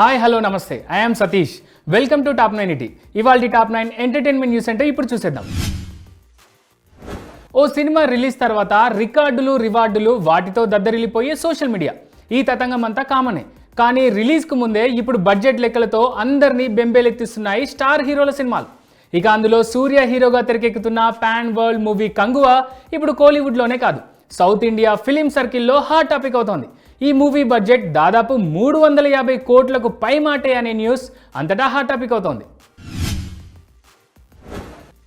Hi hello నమస్తే. I'm Satish welcome to top nine ఇటీ ఇవాళ టాప్ నైన్ ఎంటర్టైన్మెంట్ న్యూస్ అంటే ఇప్పుడు చూసేద్దాం. ఓ సినిమా రిలీజ్ తర్వాత రికార్డులు రివార్డులు వాటితో దద్దరిల్లిపోయే సోషల్ మీడియా. ఈ తతంగం అంతా కామనే. కానీ రిలీజ్కు ముందే ఇప్పుడు బడ్జెట్ లెక్కలతో అందరినీ బెంబేలెత్తిస్తున్నాయి స్టార్ హీరోల సినిమాలు. ఇక అందులో సూర్య హీరోగా తెరకెక్కుతున్న పాన్ వరల్డ్ మూవీ కంగువ ఇప్పుడు కోలీవుడ్లోనే కాదు. సౌత్ ఇండియా ఫిలిం సర్కిల్లో హాట్ టాపిక్ అవుతోంది. ఈ మూవీ బడ్జెట్ దాదాపు మూడు వందల యాభై కోట్లకు పై మాటే అనే న్యూస్ అంతటా హాట్ టాపిక్ అవుతోంది.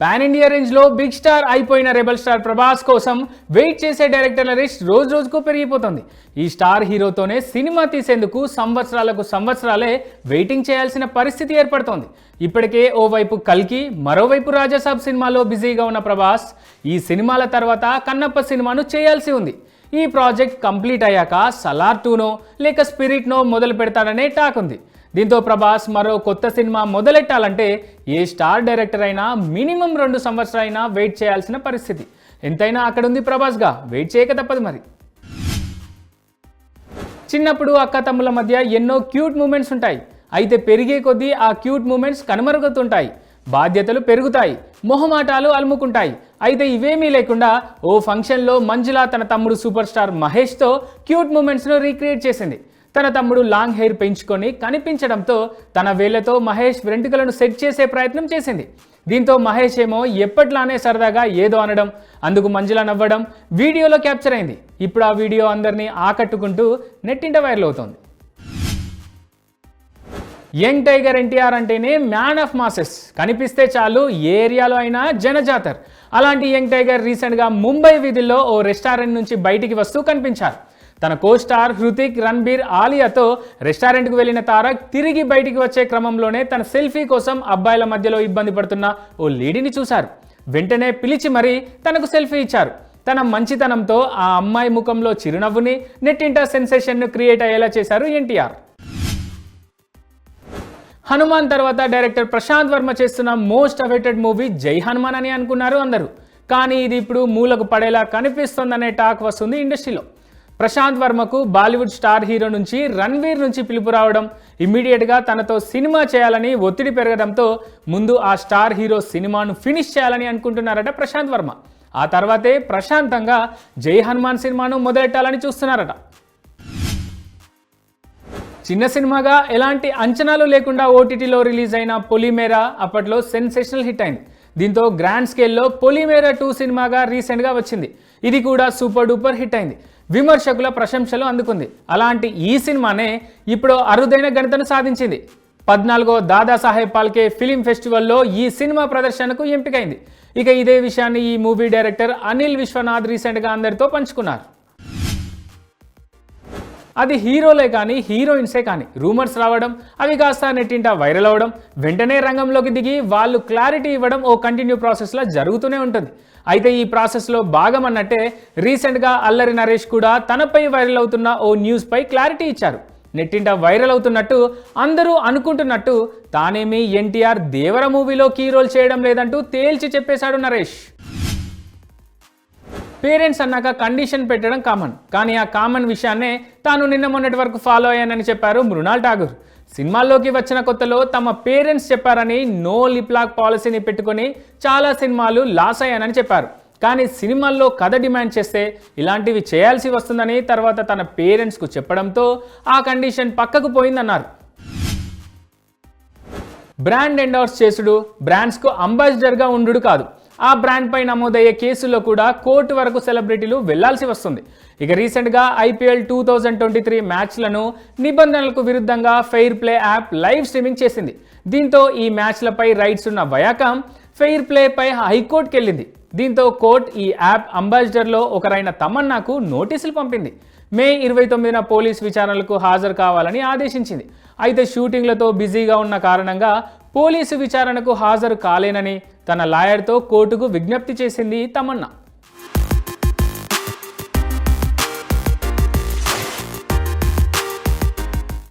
పాన్ ఇండియా రేంజ్లో బిగ్ స్టార్ అయిపోయిన రెబల్ స్టార్ ప్రభాస్ కోసం వెయిట్ చేసే డైరెక్టర్ల లిస్ట్ రోజు రోజుకు పెరిగిపోతుంది. ఈ స్టార్ హీరోతోనే సినిమా తీసేందుకు సంవత్సరాలకు సంవత్సరాలే వెయిటింగ్ చేయాల్సిన పరిస్థితి ఏర్పడుతోంది. ఇప్పటికే ఓవైపు కల్కి మరోవైపు రాజాసాబ్ సినిమాలో బిజీగా ఉన్న ప్రభాస్ ఈ సినిమాల తర్వాత కన్నప్ప సినిమాను చేయాల్సి ఉంది. ఈ ప్రాజెక్ట్ కంప్లీట్ అయ్యాక సలార్ టూనో లేక స్పిరిట్నో మొదలు పెడతాడనే టాక్ ఉంది. దీంతో ప్రభాస్ మరో కొత్త సినిమా మొదలెట్టాలంటే ఏ స్టార్ డైరెక్టర్ అయినా మినిమం రెండు సంవత్సరాలైనా వెయిట్ చేయాల్సిన పరిస్థితి. ఎంతైనా అక్కడ ఉంది ప్రభాస్గా వెయిట్ చేయక తప్పదు మరి. చిన్నప్పుడు అక్క తమ్ముల మధ్య ఎన్నో క్యూట్ మూమెంట్స్ ఉంటాయి. అయితే పెరిగే కొద్దీ ఆ క్యూట్ మూమెంట్స్ కనుమరుగుతుంటాయి బాధ్యతలు పెరుగుతాయి. మొహమాటాలు అలుముకుంటాయి. అయితే ఇవేమీ లేకుండా ఓ ఫంక్షన్లో మంజుల తన తమ్ముడు సూపర్ స్టార్ మహేష్తో క్యూట్ మూమెంట్స్ను రీక్రియేట్ చేసింది. తన తమ్ముడు లాంగ్ హెయిర్ పెంచుకొని కనిపించడంతో తన వేళ్ళతో మహేష్ వెంట్రుకలను సెట్ చేసే ప్రయత్నం చేసింది. దీంతో మహేష్ ఏమో ఎప్పట్లానే సరదాగా ఏదో అనడం అందుకు మంజుల నవ్వడం వీడియోలో క్యాప్చర్ అయింది. ఇప్పుడు ఆ వీడియో అందరినీ ఆకట్టుకుంటూ నెట్టింట వైరల్ అవుతోంది. యంగ్ టైగర్ ఎన్టీఆర్ అంటేనే మ్యాన్ ఆఫ్ మాసెస్. కనిపిస్తే చాలు ఏ ఏరియాలో అయినా జనజాతర్. అలాంటి యంగ్ టైగర్ రీసెంట్గా ముంబై వీధుల్లో ఓ రెస్టారెంట్ నుంచి బయటికి వస్తూ కనిపించారు. తన కో స్టార్ హృతిక్ రణబీర్ ఆలియాతో రెస్టారెంట్కు వెళ్ళిన తారక్ తిరిగి బయటికి వచ్చే క్రమంలోనే తన సెల్ఫీ కోసం అబ్బాయిల మధ్యలో ఇబ్బంది పడుతున్న ఓ లేడీని చూశారు. వెంటనే పిలిచి మరీ తనకు సెల్ఫీ ఇచ్చారు. తన మంచితనంతో ఆ అమ్మాయి ముఖంలో చిరునవ్వుని నెట్టింట సెన్సేషన్ను క్రియేట్ అయ్యేలా చేశారు ఎన్టీఆర్. హనుమాన్ తర్వాత డైరెక్టర్ ప్రశాంత్ వర్మ చేస్తున్న మోస్ట్ అవైటెడ్ మూవీ జై హనుమాన్ అని అనుకున్నారు అందరూ. కానీ ఇది ఇప్పుడు మూలకు పడేలా కనిపిస్తోందనే టాక్ వస్తుంది ఇండస్ట్రీలో. ప్రశాంత్ వర్మకు బాలీవుడ్ స్టార్ హీరో నుంచి రణ్వీర్ నుంచి పిలుపు రావడం ఇమ్మీడియట్గా తనతో సినిమా చేయాలని ఒత్తిడి పెరగడంతో ముందు ఆ స్టార్ హీరో సినిమాను ఫినిష్ చేయాలని అనుకుంటున్నారట ప్రశాంత్ వర్మ. ఆ తర్వాతే ప్రశాంతంగా జై హనుమాన్ సినిమాను మొదలెట్టాలని చూస్తున్నారట. చిన్న సినిమాగా ఎలాంటి అంచనాలు లేకుండా ఓటీటీలో రిలీజ్ అయిన పొలిమేరా అప్పట్లో సెన్సేషనల్ హిట్ అయింది. దీంతో గ్రాండ్ స్కేల్లో పొలిమేరా టూ సినిమాగా రీసెంట్గా వచ్చింది. ఇది కూడా సూపర్ డూపర్ హిట్ అయింది. విమర్శకుల ప్రశంసలు అందుకుంది. అలాంటి ఈ సినిమానే ఇప్పుడు అరుదైన ఘనతను సాధించింది. పద్నాలుగో దాదాసాహెబ్ పాల్కే ఫిలిం ఫెస్టివల్లో ఈ సినిమా ప్రదర్శనకు ఎంపికైంది. ఇక ఇదే విషయాన్ని ఈ మూవీ డైరెక్టర్ అనిల్ విశ్వనాథ్ రీసెంట్గా అందరితో పంచుకున్నారు. అది హీరోలే కానీ హీరోయిన్సే కానీ రూమర్స్ రావడం అవి కాస్త నెట్టింట వైరల్ అవ్వడం వెంటనే రంగంలోకి దిగి వాళ్ళు క్లారిటీ ఇవ్వడం ఓ కంటిన్యూ ప్రాసెస్లో జరుగుతూనే ఉంటుంది. అయితే ఈ ప్రాసెస్లో భాగం అన్నట్టే రీసెంట్గా అల్లరి నరేష్ కూడా తనపై వైరల్ అవుతున్న ఓ న్యూస్పై క్లారిటీ ఇచ్చారు. నెట్టింట వైరల్ అవుతున్నట్టు అందరూ అనుకుంటున్నట్టు తానేమి ఎన్టీఆర్ దేవర మూవీలో కీ రోల్ చేయడం లేదంటూ తేల్చి చెప్పేశాడు నరేష్. పేరెంట్స్ అన్నాక కండిషన్ పెట్టడం కామన్ కానీ ఆ కామన్ విషయాన్నే తాను నిన్న మొన్నటి వరకు ఫాలో అయ్యానని చెప్పారు మృణాల్ ఠాగూర్. సినిమాల్లోకి వచ్చిన కొత్తలో తమ పేరెంట్స్ చెప్పారని నో లిప్లాక్ పాలసీని పెట్టుకొని చాలా సినిమాలు లాస్ అయ్యానని చెప్పారు. కానీ సినిమాల్లో కథ డిమాండ్ చేస్తే ఇలాంటివి చేయాల్సి వస్తుందని తర్వాత తన పేరెంట్స్కు చెప్పడంతో ఆ కండిషన్ పక్కకు పోయిందన్నారు. బ్రాండ్ ఎండోర్స్ చేసుడు బ్రాండ్స్కు అంబాసిడర్గా ఉండు కాదు. ఆ బ్రాండ్ పై నమోదయ్యే కేసుల్లో కూడా కోర్టు వరకు సెలబ్రిటీలు వెళ్ళాల్సి వస్తుంది. ఇక రీసెంట్గా IPL two thousand twenty three మ్యాచ్లను నిబంధనలకు విరుద్ధంగా fair play app live streaming చేసింది. దీంతో ఈ మ్యాచ్లపై రైట్స్ ఉన్న వయాకం ఫెయిర్ ప్లేపై హైకోర్టుకి వెళ్ళింది. దీంతో కోర్ట్ ఈ యాప్ అంబాసిడర్లో ఒకరైన తమన్నాకు నోటీసులు పంపింది. మే ఇరవై తొమ్మిదిన పోలీస్ విచారణలకు హాజరు కావాలని ఆదేశించింది. అయితే షూటింగ్లతో బిజీగా ఉన్న కారణంగా పోలీసు విచారణకు హాజరు కాలేనని తన లాయర్తో కోర్టుకు విజ్ఞప్తి చేసింది తమన్నా.